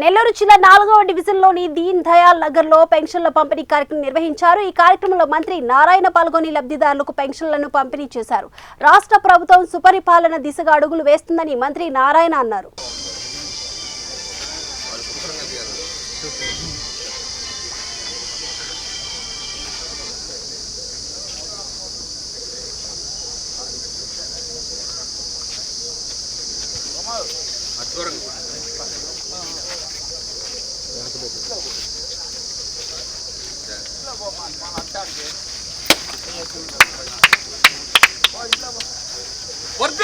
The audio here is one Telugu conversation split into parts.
నెల్లూరు జిల్లా నాలుగవ డివిజన్లోని దీన్ దయాల్ నగర్లో పెన్షన్ల పంపిణీ కార్యక్రమం నిర్వహించారు. ఈ కార్యక్రమంలో మంత్రి నారాయణ పాల్గొని లబ్ధిదారులకు పెన్షన్లను పంపిణీ చేశారు. రాష్ట్ర ప్రభుత్వం సుపరిపాలన దిశగా అడుగులు వేస్తుందని మంత్రి నారాయణ అన్నారు.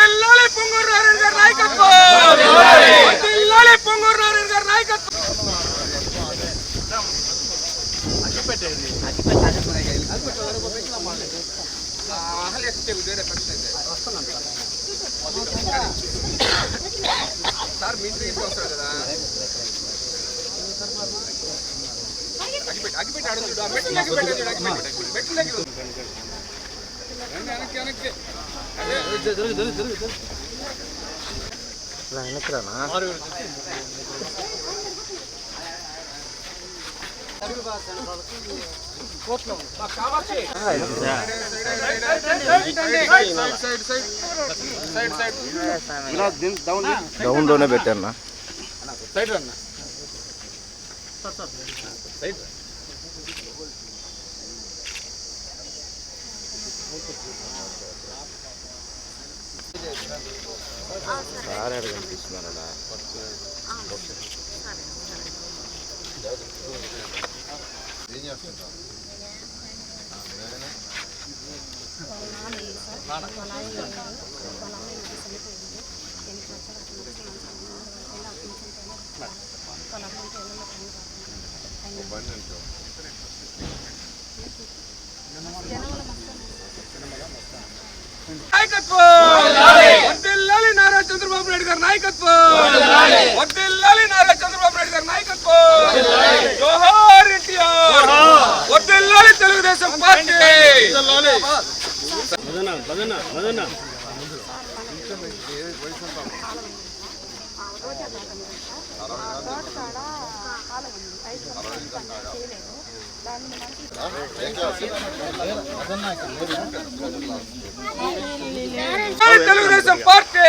వర్ధిల్లాలి పొంగూరు నారాయణ గారి నాయకత్వం. వర్ధిల్లాలి పొంగూరు నారాయణ గారి నాయకత్వం. సార్ మీ ఇంటికి వస్తారు కదా. అగిపెట్టి అగిపెట్టి ఆడుతుంది ఆ మెట్లు అగిపెట్టి చూడు, అగిపెట్టి వెనక్కి వెనక్కి సైడ్ సైడ్ సైడ్ సైడ్ డౌన్లోనే పెట్టాను సైడ్ రన్న సార్ ఎక్కడ కనిపిస్తున్నారా ఏం చేస్తుంటారు నాయుడు గారి నాయకత్వం. వర్ధిల్లాలి నారా చంద్రబాబు నాయుడు గారి నాయకత్వం. జోహార్ ఎన్టీఆర్. వర్ధిల్లాలి తెలుగుదేశం పార్టీ. తెలుగుదేశం పార్టీ.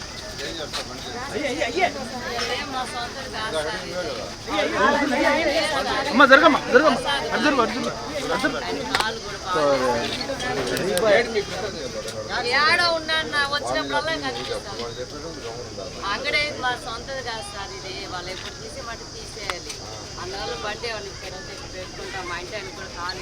ఏడ ఉన్నా వచ్చినప్పుడల్లా కనిపిస్తాను అంగడే మా సొంతది కాదు సార్ ఇది. వాళ్ళు ఎప్పుడు తీసి మట్టి తీసేయాలి. అందువల్ల బర్త్డే వాళ్ళకి పెట్టుకుంటాం. మా ఇంటి ఆయన కూడా కాలు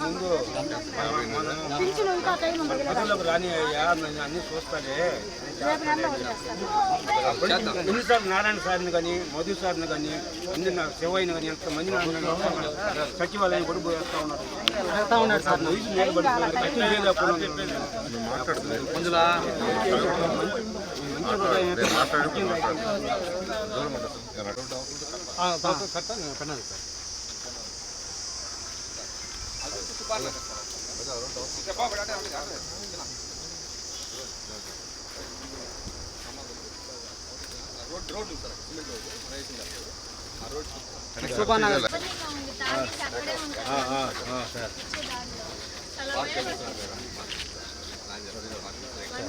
ముందు అసలు రాని అయ్యా నేను అన్ని చూస్తానే సార్ నారాయణ సార్ని కానీ మధు సార్ని కానీ అన్ని నా శివయ్యని కానీ ఎంతమంది సచివాలయం కూడా పోయేస్తా ఉన్నారు సార్ వయసు మీద పడిపోయినారు. ఖర్చు లేదు అప్పుడు. మందులా? ఆ, కట్ట పెన్నాను సార్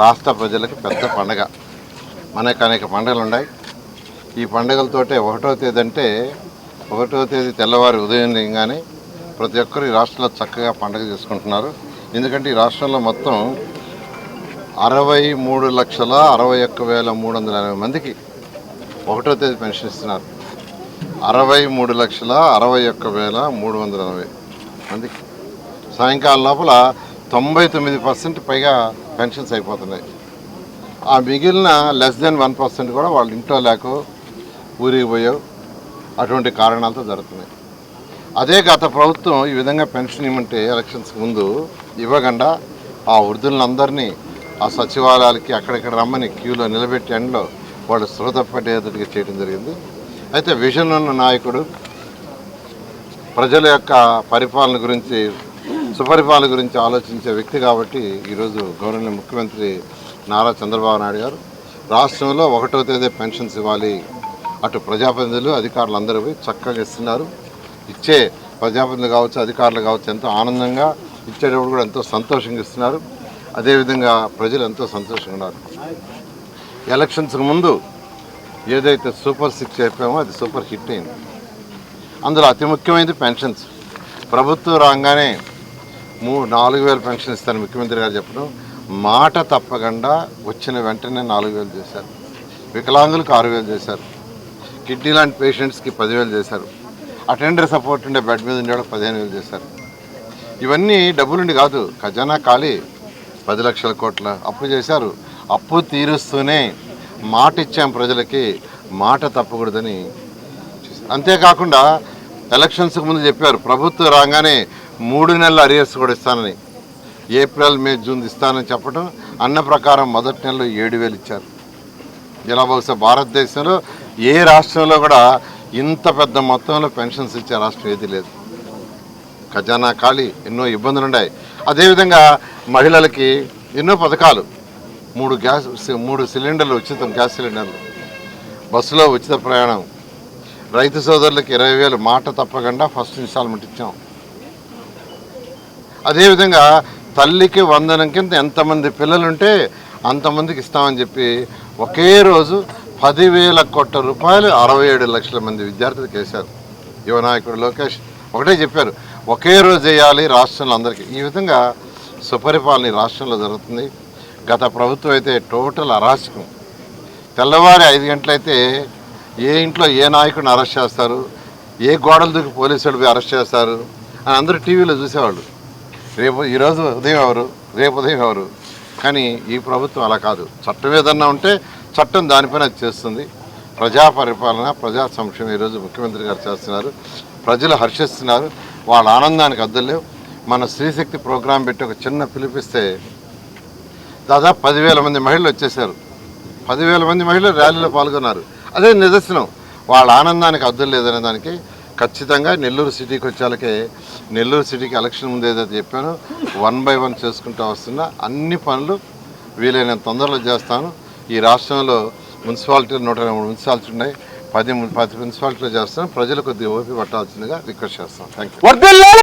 రాష్ట్ర ప్రజలకు పెద్ద పండగ. మనకు అనేక పండుగలు ఉన్నాయి ఈ పండుగలతోటే ఒకటో తేదీ అంటే ఒకటో తేదీ తెల్లవారి ఉదయం లేగానే ప్రతి ఒక్కరు ఈ రాష్ట్రంలో చక్కగా పండుగ చేసుకుంటున్నారు. ఎందుకంటే ఈ రాష్ట్రంలో మొత్తం అరవై మూడు లక్షల అరవై ఒక్క వేల మూడు వందల ఎనభై మందికి ఒకటో తేదీ పెన్షన్ ఇస్తున్నారు. అరవై మూడు లక్షల అరవై ఒక్క వేల మూడు వందల ఎనభై మందికి. సాయంకాలం లోపల తొంభై తొమ్మిది పర్సెంట్ పైగా పెన్షన్స్ అయిపోతున్నాయి. ఆ మిగిలిన లెస్ దెన్ వన్ పర్సెంట్ కూడా వాళ్ళు ఇంట్లో లేకో ఊరికి పోయో అటువంటి కారణాలతో జరుగుతున్నాయి. అదే గత ప్రభుత్వం ఈ విధంగా పెన్షన్ ఇవ్వమంటే ఎలక్షన్స్ ముందు ఇవ్వకుండా ఆ వృద్ధులందరినీ ఆ సచివాలయాలకి అక్కడక్కడ రమ్మని క్యూలో నిలబెట్టి ఎండ్లో వాళ్ళు శ్రోత పడేటట్టుగా చేయడం జరిగింది. అయితే విజన్ ఉన్న నాయకుడు ప్రజల యొక్క పరిపాలన గురించి సుపరిపాలన గురించి ఆలోచించే వ్యక్తి కాబట్టి ఈరోజు గౌరవనీయ ముఖ్యమంత్రి నారా చంద్రబాబు నాయుడు గారు రాష్ట్రంలో ఒకటో తేదీ పెన్షన్స్ ఇవ్వాలి. అటు ప్రజాప్రతినిధులు అధికారులు అందరూ పోయి చక్కగా ఇస్తున్నారు ఇచ్చే ప్రజాప్రతినిధులు కావచ్చు అధికారులు కావచ్చు ఎంతో ఆనందంగా ఇచ్చేటప్పుడు కూడా ఎంతో సంతోషంగా ఇస్తున్నారు. అదేవిధంగా ప్రజలు ఎంతో సంతోషంగా ఉన్నారు. ఎలక్షన్స్కి ముందు ఏదైతే సూపర్ సిక్స్ చెప్పామో అది సూపర్ హిట్ అయింది. అందులో అతి ముఖ్యమైనది పెన్షన్స్. ప్రభుత్వం రాగానే మూ నాలుగు వేలు పెన్షన్ ఇస్తాను ముఖ్యమంత్రి గారు చెప్పడం. మాట తప్పకుండా వచ్చిన వెంటనే నాలుగు వేలు చేశారు. వికలాంగులకు ఆరు వేలు చేశారు. కిడ్నీ లాంటి పేషెంట్స్కి పదివేలు చేశారు. అటెండర్ సపోర్ట్ ఉండే బెడ్ మీద ఉండే పదిహేను వేలు చేశారు. ఇవన్నీ డబ్బులుండి కాదు ఖజానా ఖాళీ. పది లక్షల కోట్ల అప్పు చేశారు. అప్పు తీరుస్తూనే మాట ఇచ్చాం ప్రజలకి మాట తప్పకూడదని అంతేకాకుండా ఎలక్షన్స్కి ముందు చెప్పారు. ప్రభుత్వం రాగానే మూడు నెలల అరియర్స్ కూడా ఇస్తానని. ఏప్రిల్ మే జూన్ ఇస్తానని చెప్పడం అన్న ప్రకారం మొదటి నెలలో ఏడు వేలు ఇచ్చారు. ఇలా బహుశా భారతదేశంలో ఏ రాష్ట్రంలో కూడా ఇంత పెద్ద మొత్తంలో పెన్షన్స్ ఇచ్చే రాష్ట్రం ఏది లేదు. ఖజానా ఖాళీ ఎన్నో ఇబ్బందులు ఉన్నాయి అదేవిధంగా మహిళలకి ఎన్నో పథకాలు. మూడు గ్యాస్ మూడు సిలిండర్లు ఉచితం గ్యాస్ సిలిండర్లు. బస్సులో ఉచిత ప్రయాణం. రైతు సోదరులకు ఇరవై వేలు మాట తప్పకుండా ఫస్ట్ ఇన్స్టాల్మెంట్ ఇచ్చాం. అదేవిధంగా తల్లికి వందనం కింద ఎంతమంది పిల్లలుంటే అంతమందికి ఇస్తామని చెప్పి ఒకే రోజు పదివేల కోట్ల రూపాయలు అరవై ఏడు లక్షల మంది విద్యార్థులకు వేశారు యువ నాయకుడు లోకేష్ ఒకటే చెప్పారు ఒకే రోజు వేయాలి రాష్ట్రంలో అందరికీ. ఈ విధంగా సుపరిపాలన రాష్ట్రంలో జరుగుతుంది. గత ప్రభుత్వం అయితే టోటల్ అరాచకం. తెల్లవారి ఐదు గంటలైతే ఏ ఇంట్లో ఏ నాయకుడిని అరెస్ట్ చేస్తారు ఏ గోడలు దూకి పోలీసులు పోయి అరెస్ట్ చేస్తారు అని అందరూ టీవీలో చూసేవాళ్ళు. రేపు ఈరోజు ఉదయం ఎవరు? రేపు ఉదయం ఎవరు? కానీ ఈ ప్రభుత్వం అలా కాదు. చట్టం ఏదన్నా ఉంటే చట్టం దానిపైన చేస్తుంది. ప్రజా పరిపాలన ప్రజా సంక్షేమం ఈరోజు ముఖ్యమంత్రి గారు చేస్తున్నారు. ప్రజలు హర్షిస్తున్నారు. వాళ్ళ ఆనందానికి అద్దలేవు. మన స్త్రీశక్తి ప్రోగ్రాం పెట్టి ఒక చిన్న పిలిపిస్తే దాదాపు పదివేల మంది మహిళలు వచ్చేసారు పదివేల మంది మహిళలు ర్యాలీలో పాల్గొన్నారు. అదే నిదర్శనం. వాళ్ళ ఆనందానికి అద్దులు లేదనే దానికి ఖచ్చితంగా నెల్లూరు సిటీకి వచ్చేళ్ళకే నెల్లూరు సిటీకి ఎలక్షన్ ముందు ఏదైతే చెప్పానో వన్ బై వన్ చేసుకుంటూ వస్తున్నా అన్ని పనులు వీలైనంత తొందరలో చేస్తాను. ఈ రాష్ట్రంలో మున్సిపాలిటీలు నూట మూడు మున్సిపాలిటీ ఉన్నాయి. పది పది మున్సిపాలిటీలో చేస్తాను. ప్రజలు కొద్దిగా ఓపి పట్టాల్సిందిగా రిక్వెస్ట్ చేస్తాను. Thank you